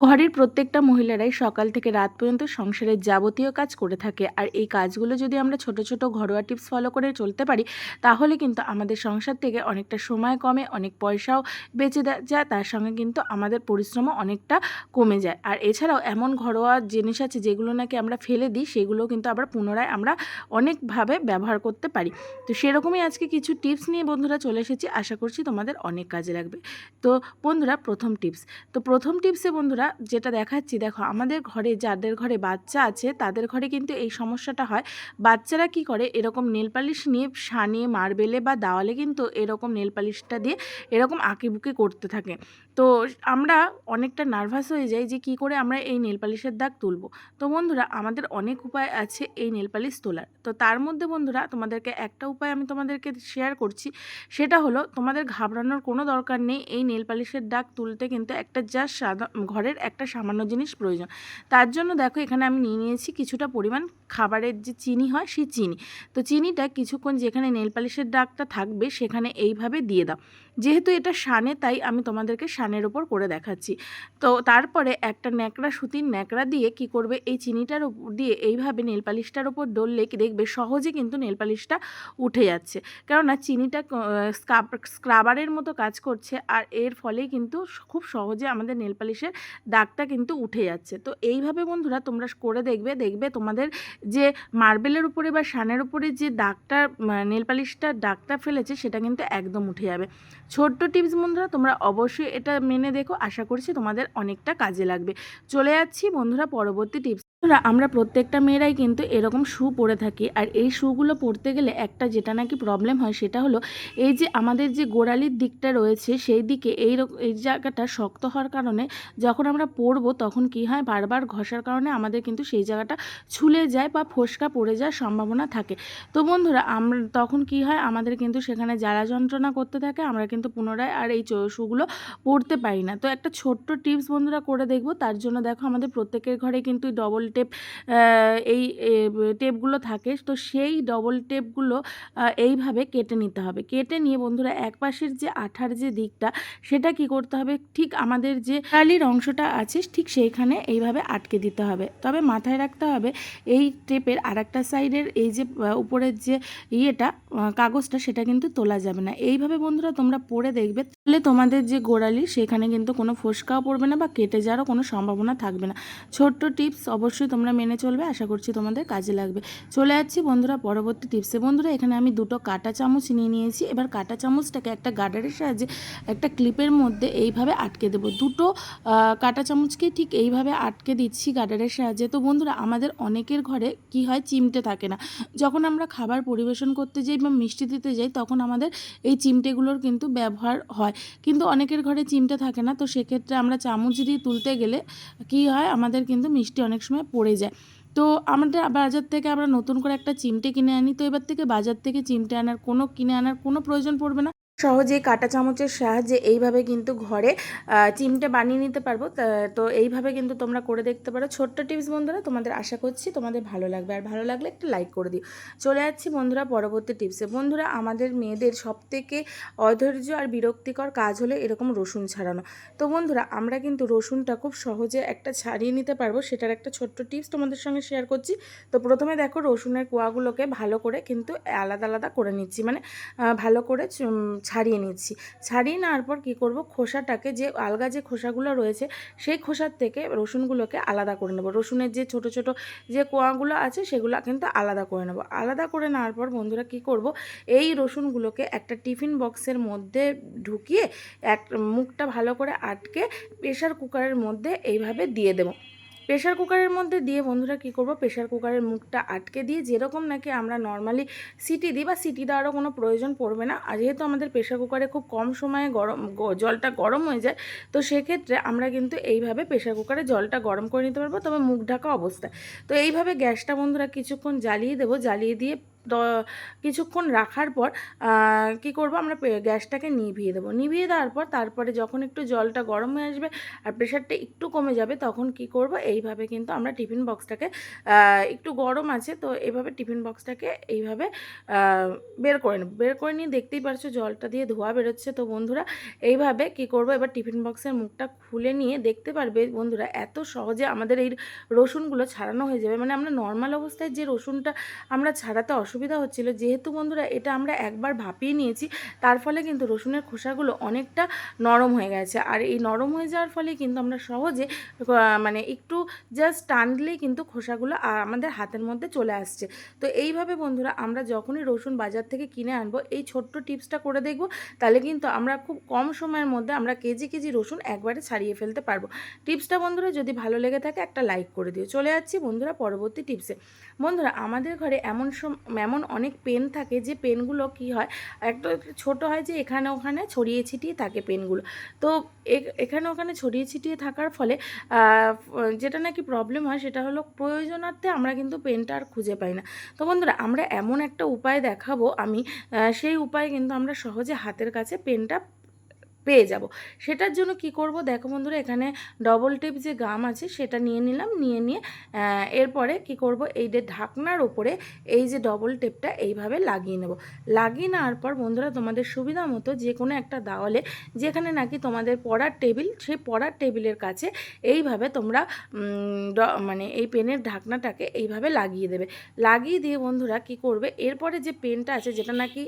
ঘরের প্রত্যেকটা মহিলারাই সকাল থেকে রাত পর্যন্ত সংসারের যাবতীয় কাজ করে থাকে। আর এই কাজগুলো যদি আমরা ছোট ছোট ঘরোয়া টিপস ফলো করে চলতে পারি, তাহলে কিন্তু আমাদের সংসার থেকে অনেকটা সময় কমে, অনেক পয়সাও বেঁচে যায়, তার সঙ্গে কিন্তু আমাদের পরিশ্রমও অনেকটা কমে যায়। আর এছাড়াও এমন ঘরোয়া জিনিস আছে যেগুলো নাকি আমরা ফেলে দিই, সেগুলো কিন্তু আবার পুনরায় আমরা অনেকভাবে ব্যবহার করতে পারি। তো সেরকমই আজকে কিছু টিপস নিয়ে বন্ধুরা চলে এসেছি। আশা করছি তোমাদের অনেক কাজে লাগবে। তো বন্ধুরা, প্রথম টিপস। তো প্রথম টিপসে বন্ধুরা যেটা দেখাচ্ছি, দেখো আমাদের ঘরে যাদের ঘরে বাচ্চা আছে, তাদের ঘরে কিন্তু এই সমস্যাটা হয়। বাচ্চারা কি করে? এরকম নেল পালিশ নিয়ে সানে, মার্বেলে বা দাওয়ালে কিন্তু এরকম নেল পালিশটা দিয়ে এরকম আঁকিবুকি করতে থাকে। তো আমরা অনেকটা নার্ভাস হয়ে যাই যে কি করে আমরা এই নেল পালিশের দাগ তুলব। তো বন্ধুরা, আমাদের অনেক উপায় আছে এই নেল পালিশ তোলার। তো তার মধ্যে বন্ধুরা, তোমাদেরকে একটা উপায় আমি তোমাদেরকে শেয়ার করছি। সেটা হলো, তোমাদের ঘাবড়ানোর কোনো দরকার নেই। এই নেল পালিশের দাগ তুলতে কিন্তু একটা জাস্ট সাদা ঘরের একটা সামান্য জিনিস প্রয়োজন। তার জন্য দেখো এখানে আমি নিয়ে নিয়েছি কিছুটা পরিমাণ খাবারের যে চিনি হয় সেই চিনি। তো চিনিটা কিছুক্ষণ যেখানে নেল পালিশের দাগটা থাকবে সেখানে এইভাবে দিয়ে দাও। যেহেতু এটা শানে, তাই আমি তোমাদেরকে শানের ওপর করে দেখাচ্ছি। তো তারপরে একটা ন্যাকড়া, সুতির ন্যাকড়া দিয়ে কি করবে? এই চিনিটার উপর দিয়ে এইভাবে নেল পালিশটার ওপর ডললে কি দেখবে? সহজে কিন্তু নেল পালিশটা উঠে যাচ্ছে। কেননা চিনিটা স্ক্রাবারের মতো কাজ করছে আর এর ফলেই কিন্তু খুব সহজে আমাদের নেল পালিশের দাগটা কিন্তু উঠে যাচ্ছে। তো এইভাবে বন্ধুরা তোমরা করে দেখবে দেখবে তোমাদের যে মার্বেলের উপরে বা শানের উপরে যে দাগটা নেল পালিশটার দাগটা ফেলেছে, সেটা কিন্তু একদম উঠে যাবে। ছোট্ট টিপস বন্ধুরা, তোমরা অবশ্যই এটা মেনে দেখো। আশা করছি তোমাদের অনেকটা কাজে লাগবে। চলে যাচ্ছি বন্ধুরা, পরবর্তী টিপস আমরা প্রত্যেকটা মেয়েরাই কিন্তু এরকম শু পরে থাকি। আর এই শুগুলো পরতে গেলে একটা যেটা নাকি প্রবলেম হয় সেটা হলো, এই যে আমাদের যে গোড়ালির দিকটা রয়েছে, সেই দিকে এই এই জায়গাটা শক্ত হওয়ার কারণে যখন আমরা পরবো তখন কি হয়, বারবার ঘষার কারণে আমাদের কিন্তু সেই জায়গাটা ছুলে যায় বা ফোসকা পড়ে যাওয়ার সম্ভাবনা থাকে। তো বন্ধুরা আমরা তখন কি হয়, আমাদের কিন্তু সেখানে জ্বালা যন্ত্রণা করতে থাকে, আমরা কিন্তু পুনরায় আর এই শুগুলো পরতে পারি না। তো একটা ছোট্ট টিপস বন্ধুরা করে দেখব, তার জন্য দেখো আমাদের প্রত্যেকের ঘরে কিন্তু ডবল টেপ এই টেপগুলো থাকে, তো সেই ডবল টেপগুলো এইভাবে কেটে নিতে হবে। কেটে নিয়ে বন্ধুরা এক পাশের যে আঠার যে দিকটা, সেটা কি করতে হবে? ঠিক আমাদের যে কালির অংশটা আছে, ঠিক সেইখানে এইভাবে আটকে দিতে হবে। তবে মাথায় রাখতে হবে, এই টেপের আর একটা সাইডের এই যে উপরের যে ইয়েটা কাগজটা, সেটা কিন্তু তোলা যাবে না। এইভাবে বন্ধুরা তোমরা পড়ে দেখবে তাহলে তোমাদের যে গোড়ালি, সেখানে কিন্তু কোনো ফোসকাও পড়বে না বা কেটে যাওয়ারও কোনো সম্ভাবনা থাকবে না। ছোট্ট টিপস অবশ্যই তোমরা মেনে চলবে, আশা করছি তোমাদের কাজে লাগবে। চলে যাচ্ছি বন্ধুরা পরবর্তী টিপসে। বন্ধুরা, এখানে আমি দুটো কাঁটা চামচ নিয়ে নিয়েছি। এবার কাঁটা চামচটাকে একটা গার্ডারের সাহায্যে একটা ক্লিপের মধ্যে এইভাবে আটকে দেবো। দুটো কাঁটা চামচকে ঠিক এইভাবে আটকে দিচ্ছি গার্ডারের সাহায্যে। তো বন্ধুরা, আমাদের অনেকের ঘরে কি হয়, চিমটে থাকে না। যখন আমরা খাবার পরিবেশন করতে যাই বা মিষ্টি দিতে যাই, তখন আমাদের এই চিমটেগুলোর কিন্তু ব্যবহার হয়। কিন্তু অনেকের ঘরে চিমটে থাকে না, তো সেক্ষেত্রে আমরা চামচ দিয়ে তুলতে গেলে কি হয়, আমাদের কিন্তু মিষ্টি অনেক সময় পড়ে যায়। তো আমাদের বাজার থেকে আমরা নতুন করে একটা চিমটে কিনে আনি, তো এবার থেকে বাজার থেকে চিমটে আনার কোনো, কিনে আনার কোনো প্রয়োজন পড়বে না। সহজেই কাঁটা চামচের সাহায্যে এইভাবে কিন্তু ঘরে চিমটে বানিয়ে নিতে পারব। তা- এইভাবে কিন্তু তোমরা করে দেখতে পারো। ছোট্ট টিপস বন্ধুরা, তোমাদের আশা করছি তোমাদের ভালো লাগবে। আর ভালো লাগলে একটা লাইক করে দিও। চলে যাচ্ছি বন্ধুরা পরবর্তী টিপসে। বন্ধুরা, আমাদের মেয়েদের সবথেকে অধৈর্য আর বিরক্তিকর কাজ হলে এরকম রসুন ছাড়ানো। তো বন্ধুরা, আমরা কিন্তু রসুনটা খুব সহজে একটা ছাড়িয়ে নিতে পারব। সেটার একটা ছোট্ট টিপস তোমাদের সঙ্গে শেয়ার করছি। তো প্রথমে দেখো রসুনের কোয়াগুলোকে ভালো করে কিন্তু আলাদা আলাদা করে নিচ্ছি। মানে ভালো করে ছাড়িয়ে নিচ্ছি। ছাড়িয়ে নেওয়ার পর কী করব? খোসাটাকে যে আলগা যে খোসাগুলো রয়েছে, সেই খোসার থেকে রসুনগুলোকে আলাদা করে নেব। রসুনের যে ছোট ছোট যে কোয়াগুলো আছে, সেগুলো কিন্তু আলাদা করে নেব। আলাদা করে নেওয়ার পর বন্ধুরা কী করব? এই রসুনগুলোকে একটা টিফিন বক্সের মধ্যে ঢুকিয়ে এক মুখটা ভালো করে আটকে প্রেশার কুকারের মধ্যে এইভাবে দিয়ে দেবো। প্রেশার কুকারের মধ্যে দিয়ে বন্ধুরা কি করব? প্রেশার কুকারের মুখটা আটকে দিয়ে যেরকম নাকি আমরা নর্মালি সিটি দিই বা সিটি দেওয়ারও কোনো প্রয়োজন পড়বে না। আর যেহেতু আমাদের প্রেশার কুকারে খুব কম সময়ে গরম জলটা গরম হয়ে যায়, তো সেক্ষেত্রে আমরা কিন্তু এইভাবে প্রেশার কুকারে জলটা গরম করে নিতে পারব। তবে মুখ ঢাকা অবস্থায়। তো এইভাবে গ্যাসটা বন্ধুরা কিছুক্ষণ জ্বালিয়ে দেবো। জ্বালিয়ে দিয়ে কিছুক্ষণ রাখার পর কি করব? আমরা গ্যাসটাকে নিভিয়ে দেবো। নিভিয়ে দেওয়ার পর তারপরে যখন একটু জলটা গরম হয়ে আসবে আর প্রেশারটা একটু কমে যাবে, তখন কি করব? এইভাবে কিন্তু আমরা টিফিন বক্সটাকে একটু গরম আছে তো এইভাবে টিফিন বক্সটাকে এইভাবে বের করে নেব। বের করে নিয়ে দেখতেই পারছ জলটা দিয়ে ধোয়া বেরোচ্ছে। তো বন্ধুরা, এইভাবে কি করব? এবার টিফিন বক্সের মুখটা খুলে নিয়ে দেখতে পারবে বন্ধুরা এত সহজে আমাদের এই রসুনগুলো ছাড়ানো হয়ে যাবে। মানে আমরা নর্মাল অবস্থায় যে রসুনটা আমরা ছাড়াতে অসুবিধা হচ্ছিল। যেহেতু বন্ধুরা এটা আমরা একবার ভাপিয়ে নিয়েছি, তার ফলে কিন্তু রসুনের খোসাগুলো অনেকটা নরম হয়ে গেছে। আর এই নরম হয়ে যাওয়ার ফলে কিন্তু আমরা সহজে মানে একটু জাস্ট টানলেই কিন্তু খোসাগুলো আমাদের হাতের মধ্যে চলে আসছে। তো এইভাবে বন্ধুরা আমরা যখনই রসুন বাজার থেকে কিনে আনব, এই ছোট্ট টিপসটা করে দেখব, তাহলে কিন্তু আমরা খুব কম সময়ের মধ্যে আমরা কেজি কেজি রসুন একবারে ছাড়িয়ে ফেলতে পারব। টিপসটা বন্ধুরা যদি ভালো লেগে থাকে একটা লাইক করে দিও। চলে যাচ্ছি বন্ধুরা পরবর্তী টিপসে। বন্ধুরা আমাদের ঘরে এমন সম এমন অনেক পেন থাকে যে পেনগুলো কি হয়, একটা ছোট হয় যে এখানে ওখানে ছড়িয়ে ছিটিয়ে থাকে পেনগুলো তো এখানে ওখানে ছড়িয়ে ছিটিয়ে থাকার ফলে যেটা নাকি প্রবলেম হয় সেটা হলো প্রয়োজনার্থে আমরা কিন্তু পেনটা আর খুঁজে পাই না। তো বন্ধুরা, আমরা এমন একটা উপায় দেখাবো, আমি সেই উপায় কিন্তু আমরা সহজে হাতের কাছে পেনটা পেয়ে যাব। সেটার জন্য কি করব? দেখো বন্ধুরা, এখানে ডবল টেপ যে গাম আছে, সেটা নিয়ে নিলাম, নিয়ে নিয়ে এরপরে কি করব? এই যে ঢাকনার ওপরে এই যে ডবল টেপটা এইভাবে লাগিয়ে নেব। লাগিয়ে নেওয়ার পর বন্ধুরা, তোমাদের সুবিধা মতো যে কোনো একটা দাওয়ালে, যেখানে নাকি তোমাদের পড়ার টেবিল, সেই পড়ার টেবিলের কাছে এইভাবে তোমরা মানে এই পেনের ঢাকনাটাকে এইভাবে লাগিয়ে দেবে। লাগিয়ে দিয়ে বন্ধুরা কি করবে? এরপরে যে পেনটা আছে, যেটা নাকি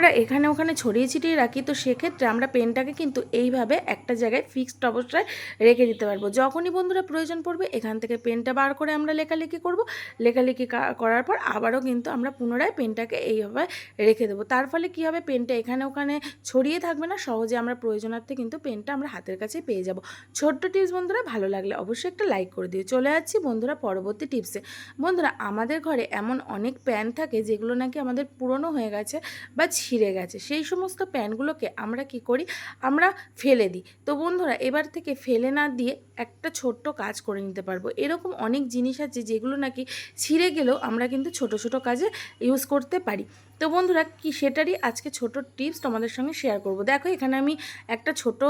আমরা এখানে ওখানে ছড়িয়ে ছিটিয়ে রাখি, তো সেক্ষেত্রে আমরা পেনটাকে কিন্তু এইভাবে একটা জায়গায় ফিক্সড অবস্থায় রেখে দিতে পারব। যখনই বন্ধুরা প্রয়োজন পড়বে, এখান থেকে পেনটা বার করে আমরা লেখালেখি করব। লেখালেখি করার পর আবারও কিন্তু আমরা পুনরায় পেনটাকে এইভাবে রেখে দেবো। তার ফলে কী হবে? পেনটা এখানে ওখানে ছড়িয়ে থাকবে না, সহজে আমরা প্রয়োজনার্থে কিন্তু পেনটা আমরা হাতের কাছে পেয়ে যাব। ছোট্ট টিপস বন্ধুরা, ভালো লাগলে অবশ্যই একটা লাইক করে দিও। চলে যাচ্ছি বন্ধুরা পরবর্তী টিপসে বন্ধুরা, আমাদের ঘরে এমন অনেক প্যান থাকে যেগুলো নাকি আমাদের পুরনো হয়ে গেছে বা ছিঁড়ে গেছে। সেই সমস্ত প্যানগুলোকে আমরা কি করি? আমরা ফেলে দিই। তো বন্ধুরা, এবার থেকে ফেলে না দিয়ে একটা ছোট্ট কাজ করে নিতে পারব। এরকম অনেক জিনিস আছে যেগুলো নাকি ছিঁড়ে গেলেও আমরা কিন্তু ছোট ছোট কাজে ইউজ করতে পারি। তো বন্ধুরা, কি সেটারই আজকে ছোট টিপস তোমাদের সঙ্গে শেয়ার করব। দেখো, এখানে আমি একটা ছোট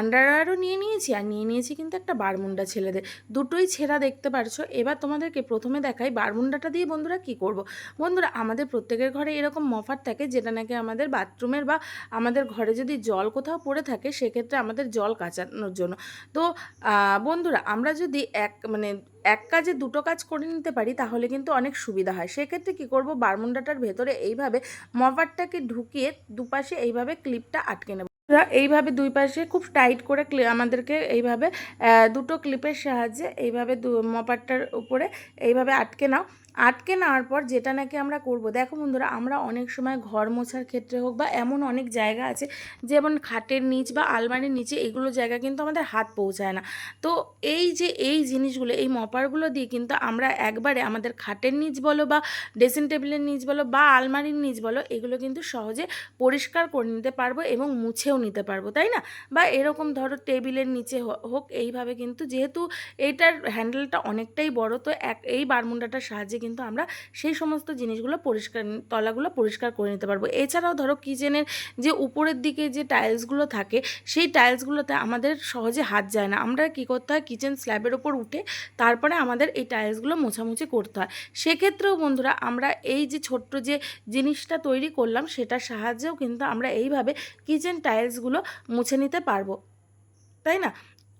আন্ডারওয়্যারও নিয়ে নিয়েছি আর নিয়ে নিয়েছি কিন্তু একটা বারমুন্ডা ছেলেদের। দুটোই ছেঁড়া দেখতে পারছ। এবার তোমাদেরকে প্রথমে দেখাই বারমুন্ডাটা দিয়ে বন্ধুরা কি করব। বন্ধুরা, আমাদের প্রত্যেকের ঘরে এরকম মফার থাকে যেটা নাকি আমাদের বাথরুমের বা আমাদের ঘরে যদি জল কোথাও পড়ে থাকে, সেক্ষেত্রে আমাদের জল কাচানোর জন্য। তো বন্ধুরা, আমরা যদি এক মানে এক কাজে দুটো কাজ করে নিতে পারি, তাহলে কিন্তু অনেক সুবিধা হয়। সেক্ষেত্রে কী করব, বারমুন্ডাটার ভেতরে এইভাবে মফারটাকে ঢুকিয়ে দুপাশে এইভাবে ক্লিপটা আটকে নেব। এইভাবে দুই পাশে খুব টাইট করে আমাদেরকে এইভাবে দুটো ক্লিপের সাহায্যে এইভাবে মপারটার উপরে এইভাবে আটকে নাও। আটকে নেওয়ার পর যেটা নাকি আমরা করব, দেখো বন্ধুরা, আমরা অনেক সময় ঘর মোছার ক্ষেত্রে হোক বা এমন অনেক জায়গা আছে, যেমন খাটের নিচ বা আলমারির নিচে এগুলো জায়গা কিন্তু আমাদের হাত পৌঁছায় না। তো এই যে এই জিনিসগুলো, এই মপারগুলো দিয়ে কিন্তু আমরা একবারে আমাদের খাটের নিচ বলো বা ড্রেসিং টেবিলের নিচ বলো বা আলমারির নিচ বলো, এগুলো কিন্তু সহজে পরিষ্কার করে নিতে পারব এবং মুছেও নিতে পারব, তাই না? বা এরকম ধরো টেবিলের নিচে হোক, এইভাবে কিন্তু যেহেতু এইটার হ্যান্ডেলটা অনেকটাই বড়, তো এক, এই বারমুন্ডাটার সাহায্যে কিন্তু আমরা সেই সমস্ত জিনিসগুলো পরিষ্কার, তলাগুলো পরিষ্কার করে নিতে পারব। এছাড়াও ধরো কিচেনের যে উপরের দিকে যে টাইলসগুলো থাকে, সেই টাইলসগুলোতে আমাদের সহজে হাত যায় না। আমরা কী করতে হয় কিচেন স্ল্যাবের ওপর উঠে তারপরে আমাদের এই টাইলসগুলো মোছামুছি করতে হয়। সেক্ষেত্রেও বন্ধুরা, আমরা এই যে ছোট্ট যে জিনিসটা তৈরি করলাম, সেটার সাহায্যেও কিন্তু আমরা এইভাবে কিচেন টাইলসগুলো মুছে নিতে পারব। তাই না?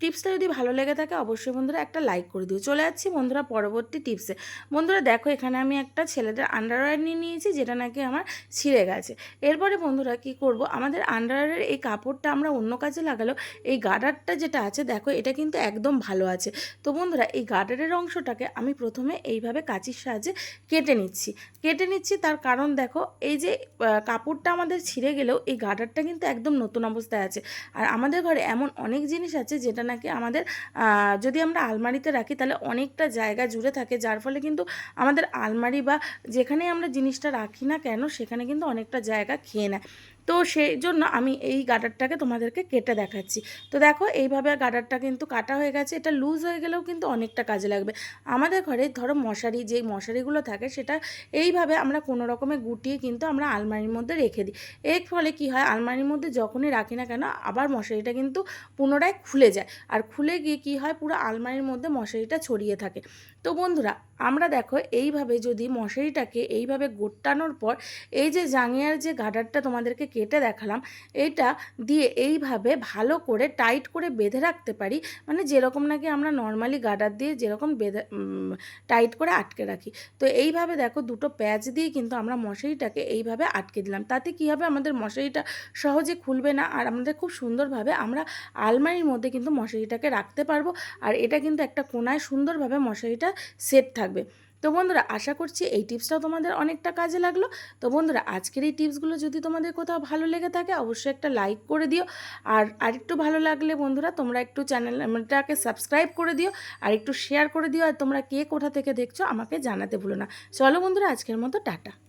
টিপসটা যদি ভালো লেগে থাকে, অবশ্যই বন্ধুরা একটা লাইক করে দিও। চলে যাচ্ছি বন্ধুরা পরবর্তী টিপসে। বন্ধুরা দেখো, এখানে আমি একটা ছেলেদের আন্ডারওয়্যার নিয়ে নিয়েছি, যেটা নাকি আমার ছিঁড়ে গেছে। এরপরে বন্ধুরা কি করব, আমাদের আন্ডারওয়্যারের এই কাপড়টা আমরা অন্য কাজে লাগালেও, এই গার্ডারটা যেটা আছে, দেখো, এটা কিন্তু একদম ভালো আছে। তো বন্ধুরা, এই গার্ডারের অংশটাকে আমি প্রথমে এইভাবে কাঁচির সাহায্যে কেটে নিচ্ছি। কেটে নিচ্ছি তার কারণ দেখো, এই যে কাপড়টা আমাদের ছিঁড়ে গেলেও এই গার্ডারটা কিন্তু একদম নতুন অবস্থায় আছে। আর আমাদের ঘরে এমন অনেক জিনিস আছে, যেটা নাকি আমাদের যদি আমরা আলমারিতে রাখি তাহলে অনেকটা জায়গা জুড়ে থাকে, যার ফলে কিন্তু আমাদের আলমারি বা যেখানে আমরা জিনিসটা রাখি না কেন, সেখানে কিন্তু অনেকটা জায়গা খেয়ে নেয়। তো সেই জন্য আমি এই গার্ডারটাকে তোমাদেরকে কেটে দেখাচ্ছি। তো দেখো, এইভাবে গার্ডারটা কিন্তু কাটা হয়ে গেছে। এটা লুজ হয়ে গেলেও কিন্তু অনেকটা কাজে লাগবে। আমাদের ঘরে ধরো মশারি, যেই মশারিগুলো থাকে সেটা এইভাবে আমরা কোনো রকমে গুটিয়ে কিন্তু আমরা আলমারির মধ্যে রেখে দিই। এর ফলে কি হয়, আলমারির মধ্যে যখনই রাখি না কেন, আবার মশারিটা কিন্তু পুনরায় খুলে যায়। আর খুলে গিয়ে কি হয়, পুরো আলমারির মধ্যে মশারিটা ছড়িয়ে থাকে। তো বন্ধুরা আমরা দেখো এইভাবে যদি মশারিটাকে এইভাবে গোটানোর পর এই যে জাঙিয়ার যে গাডারটা তোমাদেরকে কেটে দেখালাম, এটা দিয়ে এইভাবে ভালো করে টাইট করে বেঁধে রাখতে পারি। মানে যেরকম নাকি আমরা নর্মালি গাডার দিয়ে যেরকম বেঁধে টাইট করে আটকে রাখি। তো এইভাবে দেখো দুটো প্যাচ দিয়ে কিন্তু আমরা মশারিটাকে এইভাবে আটকে দিলাম। তাতে কী হবে? আমাদের মশারিটা সহজে খুলবে না আর আমাদের খুব সুন্দরভাবে আমরা আলমারির মধ্যে কিন্তু মশারিটাকে রাখতে পারব। আর এটা কিন্তু একটা কোনায় সুন্দরভাবে মশারিটা সেট থাকবে। তো বন্ধুরা, আশা করছি এই টিপসটাও তোমাদের অনেকটা কাজে লাগল। তো বন্ধুরা, আজকের এই টিপসগুলো যদি তোমাদের কোথাও ভালো লেগে থাকে, অবশ্যই একটা লাইক করে দিও। আর আরেকটু ভালো লাগলে বন্ধুরা, তোমরা একটু চ্যানেলটাকে সাবস্ক্রাইব করে দিও, আর একটু শেয়ার করে দিও, আর তোমরা কে কোথা থেকে দেখছ, আমাকে জানাতে ভুলো না। চলো বন্ধুরা, আজকের মতো টাটা।